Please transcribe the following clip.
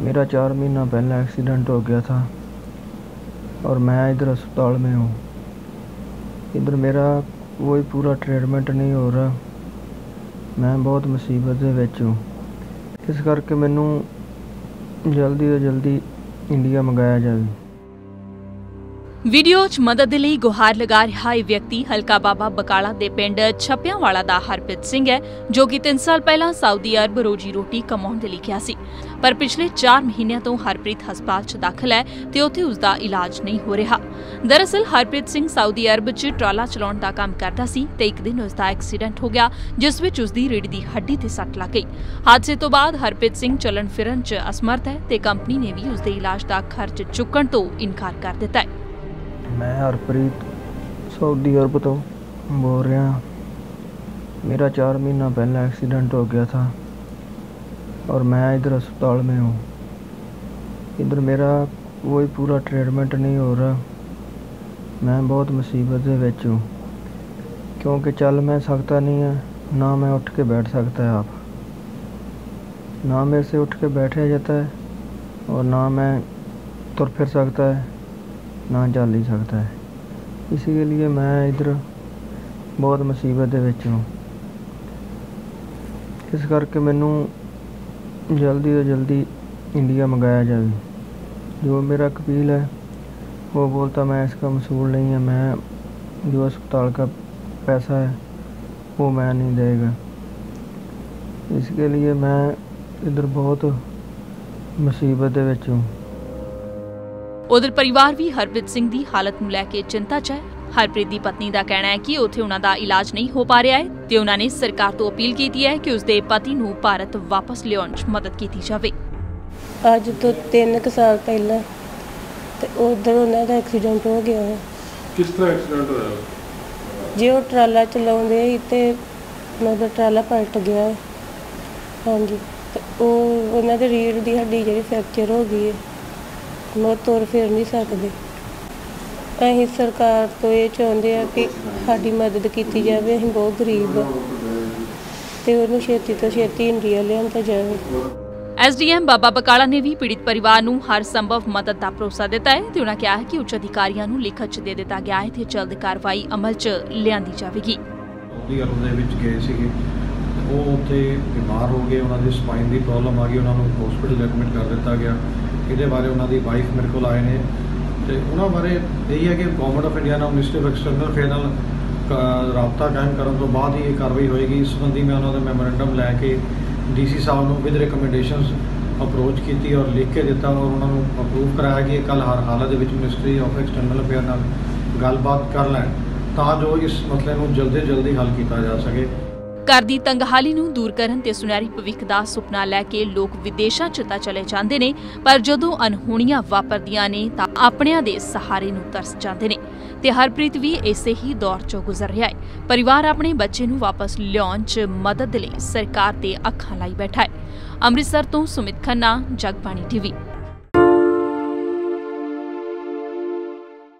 मेरा चार महीना पहले एक्सीडेंट हो गया था और मैं इधर अस्पताल में हूँ इधर मेरा कोई पूरा ट्रीटमेंट नहीं हो रहा ਮੈਂ ਬਹੁਤ ਮੁਸੀਬਤ ਦੇ ਵਿੱਚ ਹਾਂ ਇਸ ਕਰਕੇ ਮੈਨੂੰ ਜਲਦੀ ਤੋਂ ਜਲਦੀ ਇੰਡੀਆ ਮੰਗਾਇਆ ਜਾਵੇ ਵੀਡੀਓ 'ਚ ਮਦਦ ਦੇ ਲਈ ਗੁਹਾਰ ਲਗਾ ਰਿਹਾ ਇਹ ਵਿਅਕਤੀ ਹਲਕਾ ਬਾਬਾ ਬਕਾਲਾ ਦੇ ਪਿੰਡ ਛੱਪਿਆਂਵਾਲਾ ਦਾ ਹਰਪ੍ਰੀਤ ਸਿੰਘ ਹੈ, ਜੋ ਕਿ 3 ਸਾਲ ਪਹਿਲਾਂ ਸਾਊਦੀ ਅਰਬ ਰੋਜੀ ਰੋਟੀ ਕਮਾਉਣ ਦੇ ਲਈ ਗਿਆ ਸੀ। ਪਰ ਪਿਛਲੇ 4 ਮਹੀਨਿਆਂ ਤੋਂ ਹਰਪ੍ਰੀਤ ਹਸਪਤਾਲ 'ਚ ਦਾਖਲ ਹੈ ਤੇ ਉੱਥੇ ਉਸ ਦਾ ਇਲਾਜ ਨਹੀਂ ਹੋ ਰਿਹਾ। ਦਰਅਸਲ, ਹਰਪ੍ਰੀਤ ਸਿੰਘ ਸਾਊਦੀ ਅਰਬ 'ਚ ਟਰਾਲਾ ਚਲਾਉਣ ਦਾ ਕੰਮ ਕਰਦਾ ਸੀ ਤੇ ਇੱਕ ਦਿਨ ਉਸ ਦਾ ਐਕਸੀਡੈਂਟ ਹੋ ਗਿਆ, ਜਿਸ ਵਿੱਚ ਉਸ ਦੀ ਰੀੜ੍ਹ ਦੀ ਹੱਡੀ ਤੇ ਸੱਟ ਲੱਗ ਗਈ। ਹਾਦਸੇ ਤੋਂ ਬਾਅਦ ਹਰਪ੍ਰੀਤ ਸਿੰਘ ਚਲਣ ਫਿਰਨ 'ਚ ਅਸਮਰਥ ਹੈ ਤੇ ਕੰਪਨੀ ਨੇ ਵੀ ਉਸ ਦੇ ਇਲਾਜ ਦਾ ਖਰਚ ਚੁੱਕਣ ਤੋਂ ਇਨਕਾਰ ਕਰ ਦਿੱਤਾ ਹੈ। میں ہرپریت سعودی عرب تو بول رہا ہوں میرا چار مہینہ پہلے ایکسیڈنٹ ہو گیا تھا اور میں ادھر اسپتال میں ہوں ادھر میرا کوئی پورا ٹریٹمنٹ نہیں ہو رہا میں بہت مصیبت بچ ہوں کیونکہ چل میں سکتا نہیں ہے نہ میں اٹھ کے بیٹھ سکتا ہے آپ نہ میرے سے اٹھ کے بیٹھے جاتا ہے اور نہ میں تر پھر سکتا ہے نہ جل ہی سکتا ہے اسی کے لیے میں ادھر بہت مصیبت ہوں اس کر کے مینوں جلدی تو جلدی انڈیا منگایا جائے جو میرا کپیل ہے وہ بولتا میں اس کا مصول نہیں ہے میں جو اسپتال کا پیسہ ہے وہ میں نہیں دے گا اس کے لیے میں ادھر بہت مصیبت ہوں ਉਧਰ ਪਰਿਵਾਰ ਵੀ ਹਰਪ੍ਰੀਤ ਸਿੰਘ ਦੀ ਹਾਲਤ ਨੂੰ ਲੈ ਕੇ ਚਿੰਤਾ 'ਚ ਹੈ। ਹਰਪ੍ਰੀਤ ਦੀ ਪਤਨੀ ਦਾ ਕਹਿਣਾ ਹੈ ਕਿ ਉੱਥੇ ਉਹਨਾਂ ਦਾ ਇਲਾਜ ਨਹੀਂ ਹੋ ਪਾ ਰਿਹਾ ਹੈ ਤੇ ਉਹਨਾਂ ਨੇ ਸਰਕਾਰ ਤੋਂ ਅਪੀਲ ਕੀਤੀ ਹੈ ਕਿ ਉਸ ਦੇ ਪਤੀ ਨੂੰ ਭਾਰਤ ਵਾਪਸ ਲਿਆਉਣ 'ਚ ਮਦਦ ਕੀਤੀ ਜਾਵੇ। ਅੱਜ ਤੋਂ 3 ਕੁ ਸਾਲ ਪਹਿਲਾਂ ਤੇ ਉਧਰ ਉਹਨਾਂ ਦਾ ਐਕਸੀਡੈਂਟ ਹੋ ਗਿਆ ਹੈ। ਕਿਸ ਤਰ੍ਹਾਂ ਐਕਸੀਡੈਂਟ ਹੋਇਆ? ਜੇ ਉਹ ਟਰਾਲਾ ਚਲਾਉਂਦੇ ਸੀ ਤੇ ਉਹਨਾਂ ਦਾ ਟਰਾਲਾ ਪਲਟ ਗਿਆ ਹੈ। ਹਾਂਜੀ ਤੇ ਉਹ ਉਹਨਾਂ ਦੇ ਰੀੜ ਦੀ ਹੱਡੀ ਜਿਹੜੀ ਫ੍ਰੈਕਚਰ ਹੋ ਗਈ ਹੈ। ਉਹ ਤੁਰ ਫਿਰ ਨਹੀਂ ਸਕਦੇ। ਅਸੀਂ ਸਰਕਾਰ ਤੋਂ ਇਹ ਚਾਹੁੰਦੇ ਆ ਕਿ ਸਾਡੀ ਮਦਦ ਕੀਤੀ ਜਾਵੇ ਅਸੀਂ ਬਹੁਤ ਗਰੀਬ ਆ ਤੇ ਉਹਨੂੰ ਛੇਤੀ ਤੋਂ ਛੇਤੀ ਇੰਡੀਆ ਲਿਆਂਦਾ ਜਾਵੇ। ਐਸਡੀਐਮ ਬਾਬਾ ਬਕਾਲਾ ਨੇ ਵੀ ਪੀੜਿਤ ਪਰਿਵਾਰ ਨੂੰ ਹਰ ਸੰਭਵ ਮਦਦ ਦਾ ਭਰੋਸਾ ਦਿੱਤਾ ਹੈ ਤੇ ਉਹਨਾਂ ਕਿਹਾ ਹੈ ਕਿ ਉੱਚ ਅਧਿਕਾਰੀਆਂ ਨੂੰ ਲਿਖਤ 'ਚ ਦੇ ਦਿੱਤਾ ਗਿਆ ਹੈ ਤੇ ਜਲਦ ਕਾਰਵਾਈ ਅਮਲ 'ਚ ਲਿਆਂਦੀ ਜਾਵੇਗੀ। ਸਾਊਦੀ ਅਰਬ ਦੇ ਵਿੱਚ ਗਏ ਸੀਗੇ। ਉਹ ਉੱਥੇ ਬਿਮਾਰ ਹੋ ਗਏ ਉਹਨਾਂ ਦੀ ਸਪਾਈਨ ਦੀ ਪ੍ਰੋਬਲਮ ਆ ਗਈ ਉਹਨਾਂ ਨੂੰ ਹਸਪੀਟਲ ਐਡਮਿਟ ਕਰ ਦਿੱਤਾ ਗਿਆ। ਇਹਦੇ ਬਾਰੇ ਉਹਨਾਂ ਦੀ ਵਾਈਫ ਮੇਰੇ ਕੋਲ ਆਏ ਨੇ। ਤੇ ਉਹਨਾਂ ਬਾਰੇ ਇਹੀ ਹੈ ਕਿ ਗਵਰਨਮੈਂਟ ਆਫ ਇੰਡੀਆ ਨਾਲ ਮਿਨਿਸਟਰੀ ਆਫ ਐਕਸਟਰਨਲ ਅਫੇਅਰ ਨਾਲ ਕ- ਰਾਬਤਾ ਕਾਇਮ ਕਰਨ ਤੋਂ ਬਾਅਦ ਹੀ ਇਹ ਕਾਰਵਾਈ ਹੋਏਗੀ। ਇਸ ਸੰਬੰਧੀ ਮੈਂ ਉਹਨਾਂ ਦਾ ਮੈਮੋਰੈਂਡਮ ਲੈ ਕੇ ਡੀਸੀ ਸਾਹਿਬ ਨੂੰ ਵਿਦ ਰეკਮੈਂਡੇਸ਼ਨਸ ਅਪਰੋਚ ਕੀਤੀ ਔਰ ਲਿਖ ਕੇ ਦਿੱਤਾ ਔਰ ਉਹਨਾਂ ਨੂੰ ਅਪਰੂਵ ਕਰਾਇਆ ਕਿ ਕੱਲ ਹਰ ਹਾਲਤ ਦੇ ਵਿੱਚ ਮਿਨਿਸਟਰੀ ਆਫ ਐਕਸਟਰਨਲ ਅਫੇਅਰ ਨਾਲ ਗੱਲਬਾਤ ਕਰ ਲੈਣ ਤਾਂ ਜੋ ਇਸ ਮਸਲੇ ਨੂੰ ਜਲਦੀ ਜਲਦੀ ਹੱਲ ਕੀਤਾ ਜਾ ਸਕੇ। ਘਰ ਦੀ ਤੰਗਹਾਲੀ ਨੂੰ ਦੂਰ ਕਰਨ ਤੇ ਸੁਨਹਿਰੀ ਭਵਿੱਖ ਦਾ ਸੁਪਨਾ ਲੈ ਕੇ ਲੋਕ ਵਿਦੇਸ਼ਾਂ 'ਚ ਤਾਂ ਚਲੇ ਜਾਂਦੇ ਨੇ, ਪਰ ਜਦੋਂ ਅਨਹੋਣੀਆਂ ਵਾਪਰਦੀਆਂ ਨੇ ਤਾਂ ਆਪਣਿਆਂ ਦੇ ਸਹਾਰੇ ਨੂੰ ਤਰਸ ਜਾਂਦੇ ਨੇ। ਤੇ ਹਰਪ੍ਰੀਤ ਵੀ ਇਸੇ ਹੀ ਦੌਰ 'ਚੋਂ ਗੁਜ਼ਰ ਰਿਹਾ ਹੈ। ਪਰਿਵਾਰ ਆਪਣੇ ਬੱਚੇ ਨੂੰ ਵਾਪਸ ਲਿਆਉਣ 'ਚ ਮਦਦ ਲਈ ਸਰਕਾਰ ਤੇ ਅੱਖਾਂ ਲਾਈ ਬੈਠਾ ਹੈ। ਅੰਮ੍ਰਿਤਸਰ ਤੋਂ ਸੁਮਿਤ ਖੰਨਾ, ਜਗਬਾਣੀ ਟੀਵੀ।